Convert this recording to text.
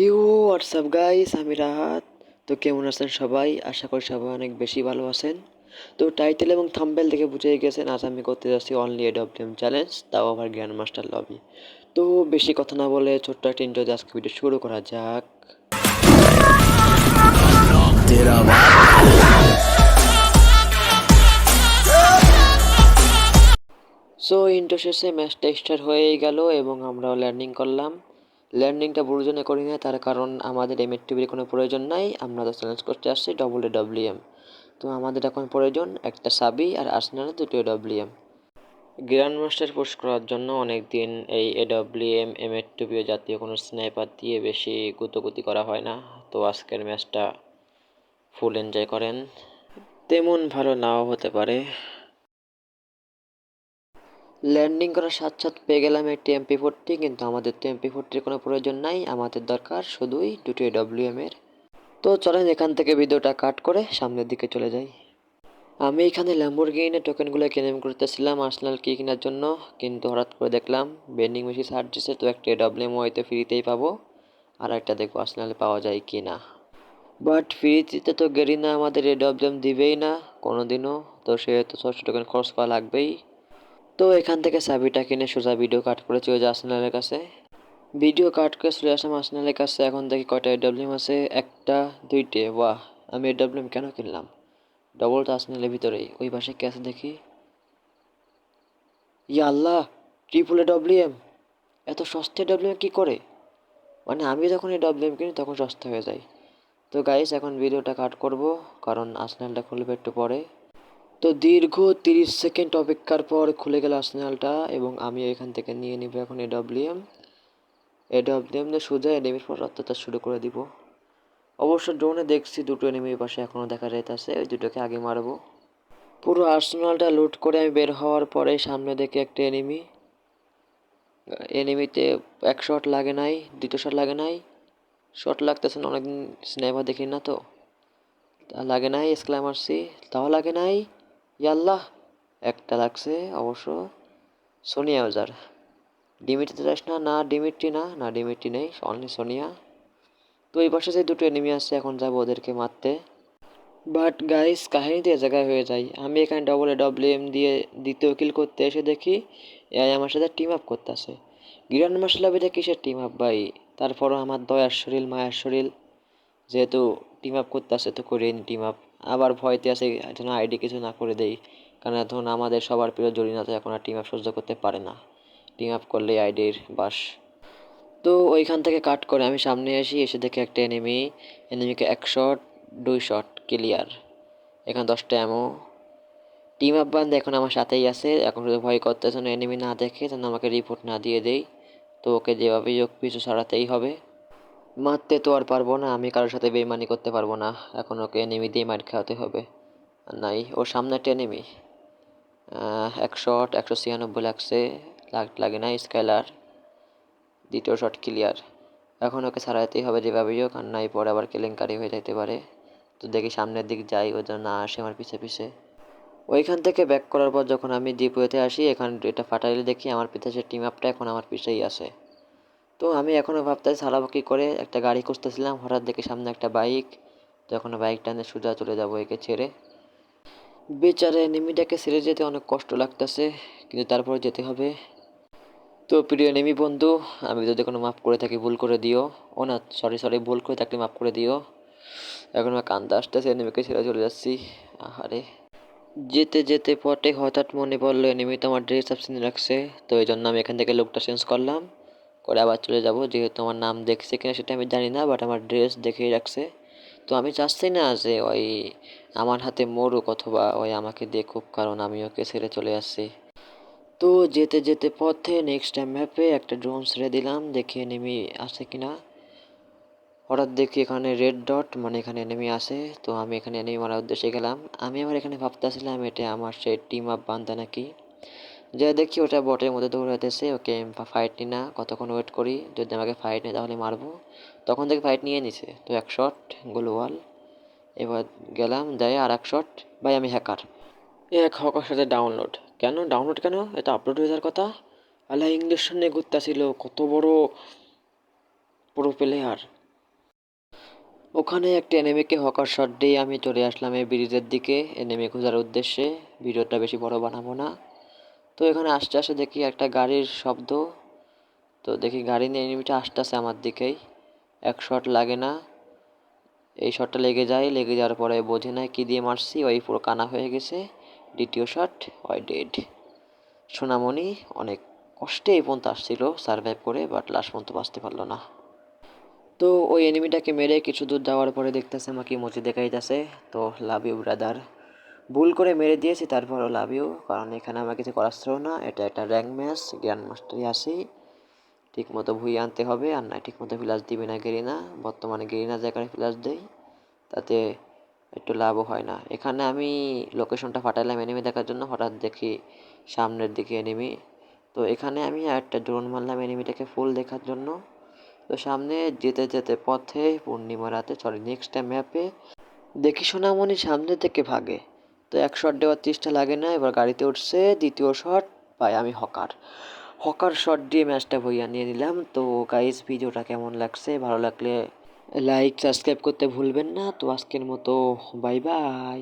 Hugh WhatsApp guys আমি রাহাত। তো কেমন আছেন সবাই? আশা করি সবাই অনেক বেশি ভালো আছেন। তো টাইটেল এবং থাম্বেল দেখে বুঝে গেছেন, আজ আমি করতে যাচ্ছি অনলি এ ডব্লিউএম চ্যালেঞ্জ তাও আবার গ্র্যান্ড মাস্টার লবি তো বেশি কথা না বলে ছোট্ট একটা ইন্টো আজকে ভিডিও শুরু করা যাক। সো ইন্টার শেষে ম্যাচটা স্টার হয়েই গেল এবং আমরাও ল্যান্ডিং করলাম। ল্যান্ডিংটা প্রয়োজনে করি না তার কারণ আমাদের এম টিভির কোনো প্রয়োজন নাই। আমরা তো চ্যালেঞ্জ করতে আসছি ডবল এ ডব্লিউএম তো আমাদের এখন প্রয়োজন একটা সাবি আর আর্সেনালে দুটো ডব্লিউএম গ্র্যান্ড মাস্টার পুশ করার জন্য অনেক দিন এই এডব্লিউএম এম এর টুপিও জাতীয় কোনো স্নাইপার দিয়ে বেশি গুতোগুতি করা হয় না। তো আজকের ম্যাচটা ফুল এনজয় করেন। তেমন ভালো নাও হতে পারে। ল্যান্ডিং করার সাথে সাথে পেয়ে গেলাম একটি এমপি ফোরটি, কিন্তু আমাদের তো এমপি ফোরটির কোনো প্রয়োজন নাই, আমাদের দরকার শুধুই দুটো ডব্লিউএম এর। তো চলেন এখান থেকে ভিডিওটা কাট করে সামনের দিকে চলে যাই। আমি এখানে ল্যাম্বোরগিনে টোকেনগুলো কিনে করতেছিলাম আর্সেনাল কি কেনার জন্য, কিন্তু হঠাৎ করে দেখলাম বেন্ডিং মেশিন দিচ্ছে তো একটা ডব্লিউএম হয়তো ফ্রিতেই পাবো, আর একটা দেখব আর্সেনালে পাওয়া যায় কি না বাট ফ্রিতে তো গেরিনা আমাদের এ ডব্লিউএম দিবেই না কোনো দিনও তো সেহেতু ছশো টোকেন খরচ করা লাগবেই। তো এখান থেকে চাবিটা কিনে সোজা ভিডিও কাট করে চলে যায় আর্সেনালের কাছে। ভিডিও কাট করে চলে আসলাম আর্সেনালের কাছে। এখন দেখি কয়টা এডব্লিউএম আছে। একটা, দুইটে। বাহ, আমি এডব্লিউএম কেন কিনলাম? ডবল তো আসনালের ভিতরেই। ওই পাশে কে আছে দেখি? ইয়া আল্লাহ ট্রিপল এডব্লিউএম এত সস্তা এডব্লিউএম কী করে? মানে আমি যখন এডব্লিউএম কিনি, তখন সস্তা হয়ে যায়। তো গাইস এখন ভিডিওটা কাট করব, কারণ আসনালটা খুলবে একটু পরে। তো দীর্ঘ তিরিশ সেকেন্ড অপেক্ষার পর খুলে গেল আর্সেনালটা এবং আমি এখান থেকে নিয়ে নিব এখন এডব্লিউএম এডব্লিউএম দিয়ে সোজা এনিমির পর অত্যাচার শুরু করে দিব। অবশ্য ড্রোনে দেখছি দুটো এনিমির পাশে এখনও দেখা যাইতেছে, ওই দুটোকে আগে মারবো। পুরো আর্সেনালটা লুট করে আমি বের হওয়ার পরে সামনে দেখে একটা এনিমি এনিমিতে এক শট লাগে নাই, দ্বিতীয় শট লাগে নাই। শট লাগতেছে না, অনেকদিন স্নাইপার দেখি না তো। লাগে নাই স্ক্লাই মারছি তাও লাগে নাই। ইয়াল্লাহ, একটা লাগছে অবশ্য সোনিয়া ওজার ডিমিটিতে যাস না না ডিমিট্রি না না ডিমিট্রি নেই অনলি সোনিয়া। তো এই পাশে যে দুটো এনিমি আছে, এখন যাব ওদেরকে মারতে। বাট গাইস কাহিনীতে জায়গায় হয়ে যায় আমি এখানে ডবল এ ডব্লিউ এম দিয়ে দ্বিতীয় কিল করতে এসে দেখি, এআই আমার সাথে টিম আপ করতেছে। গ্র্যান্ড মাস্টার লবিতে কিসের টিম আপ ভাই? তারপরও আমার দয়ার শরীর, মায়ের শরীর। যেহেতু টিম আপ করতেছে, তো করে নি টিম আপ আবার ভয়তে আছে যেন আইডি কিছু না করে দেই। কারণ এখন আমাদের সবার প্রিয় জরিনা তো এখন আর টিম আপ সহ্য করতে পারে না। টিম আপ করলে আইডির বাস। তো ওইখান থেকে কাট করে আমি সামনে আসি, এসে দেখি একটা এনিমি এনিমিকে এক শট দুই শট ক্লিয়ার এখানে দশটা এমো টিম আপ বান্ধ এখন আমার সাথেই আছে, এখন শুধু ভয় করতেছে না এনিমি না দেখে, যেন আমাকে রিপোর্ট না দিয়ে দেই। তো ওকে যেভাবেই হোক পিছু সারাতেই হবে। মারতে তো আর পারব না, আমি কারোর সাথে বেইমানি করতে পারব না। এখন ওকে এনিমি দিয়ে মার খাওয়াতে হবে। নাই ওর সামনে একটা এনিমি। এক শট একশো ছিয়ানব্বই লাগছে। লাগ, লাগে না স্কাইলার দ্বিতীয় শট ক্লিয়ার এখন ওকে ছাড়াইতেই হবে যেভাবেই হোক, আর নাই, পরে আবার কেলেঙ্কারি হয়ে যেতে পারে। তো দেখি সামনের দিক যাই, ও যেন না আসে আমার পিছে পিছে। ওইখান থেকে ব্যাক করার পর যখন আমি ডিপোতে আসি, এখান, এটা ফাটাইলে দেখি আমার পিছে টিম আপটা এখন আমার পিছেই আছে। তো আমি এখনও ভাবতেছি ছাড়াবো কী করে একটা গাড়ি খুঁজতেছিলাম, হঠাৎ দেখি সামনে একটা বাইক। যখন বাইক টানে সোজা চলে যাব একে ছেড়ে। বেচারে নেমিটাকে ছেড়ে যেতে অনেক কষ্ট লাগতেছে, কিন্তু তারপর যেতে হবে। তো প্রিয় নেমি বন্ধু, আমি যদি কোনো মাফ করে থাকি, ভুল করে দিও। ও না সরি সরি ভুল করে থাকলে মাফ করে দিও। এখন আমার কান্দা আসতেছে, নেমিকে ছেড়ে চলে যাচ্ছি। আহারে। যেতে যেতে পথে হঠাৎ মনে পড়ল এনিমি তো আমার ড্রেস অপশনে রাখছে, তো এই জন্য আমি এখান থেকে লোকটা চেঞ্জ করলাম। করে আবার চলে যাব। যেহেতু আমার নাম দেখছে কিনা সেটা আমি জানি না বাট আমার ড্রেস দেখেই রাখছে। তো আমি চাচ্ছি না যে ওই আমার হাতে মরুক অথবা ওই আমাকে দেখুক, কারণ আমি ওকে ছেড়ে চলে আসছি। তো যেতে যেতে পথে নেক্সট টাইম ম্যাপে একটা ড্রোন ছেড়ে দিলাম, দেখি এনিমি আছে কিনা। হঠাৎ দেখি এখানে রেড ডট মানে এখানে নেমে আসে তো আমি এখানে নেমে মারার উদ্দেশ্যে গেলাম। আমি আমার এখানে ভাবতেছিলাম, এটা আমার সেই টিম আপ বান্ধা নাকি? যা দেখি ওটা বটের মধ্যে দৌড়াতেছে ওকে ফাইট নি না, কতক্ষণ ওয়েট করি, যদি আমাকে ফাইট নেই তাহলে মারবো। তখন থেকে ফাইট নিয়ে নিছে, তো এক শট গোল ওয়াল এবার গেলাম দেয় আর এক শট ভাই, আমি হ্যাকার এক হকার সাথে ডাউনলোড কেন? ডাউনলোড কেন? এটা আপলোড হয়ে যাওয়ার কথা। আল্লাহ ইংলিশ নিয়ে ঘুরতেছিল, কত বড় প্রো প্লেয়ার ওখানে একটা এনিমিকে হকার শট দিয়ে আমি চলে আসলাম এই ব্রিজের দিকে এনিমি খোঁজার উদ্দেশ্যে। ভিডিওটা বেশি বড় বানাবো না। তো এখানে আসতে আস্তে দেখি একটা গাড়ির শব্দ। তো দেখি গাড়ি নিয়ে এনিমিটা আসতেছে আমার দিকেই। এক শট লাগে না। এই শটটা লেগে যায়, লেগে যাওয়ার পরে বোঝে না কি দিয়ে মারছি, ওই পুরো কানা হয়ে গেছে। দ্বিতীয় শট ওই ডেড সোনামণি অনেক কষ্টে এই পর্যন্ত আসছিল সার্ভাইভ করে বাট লাস্ট পর্যন্ত বাঁচতে পারল না। তো ওই এনিমিটাকে মেরে কিছু দূর যাওয়ার পরে দেখতেছে আমাকে মুচি দেখাইতেছে। তো লাভ ইউ ব্রাদার ভুল করে মেরে দিয়েছি, তারপরও লাভ ইউ। কারণ এখানে আমার কিছু করার ছিল না, এটা একটা র্যাঙ্ক ম্যাচ গ্র্যান্ড মাস্টারই আসি। ঠিক মতো ভুই আনতে হবে আর না ঠিক মতো ফ্লাস দিবে না গেরিনা। বর্তমানে গেরিনা জায়গায় ফ্লাস দেই, তাতে একটু লাভও হয় না। এখানে আমি লোকেশনটা ফাটাইলাম এনিমি দেখার জন্য, হঠাৎ দেখি সামনের দিকে এনিমি তো এখানে আমি একটা ড্রোন মারলাম এনিমিটাকে ফুল দেখার জন্য। তো সামনে যেতে যেতে পথে পূর্ণিমা রাতে সরি নেক্সট ম্যাপে দেখি সোনামণি সামনে থেকে ভাগে। তো এক শট দেওয়ার চেষ্টা লাগে না, এবার গাড়িতে উঠছে, দ্বিতীয় শট পাই আমি হকার। হকার শট দিয়ে ম্যাচটা বইয়া নিয়ে নিলাম। তো গাইজ ভিডিওটা কেমন লাগছে? ভালো লাগলে লাইক সাবস্ক্রাইব করতে ভুলবেন না। তো আজকের মতো বাই বাই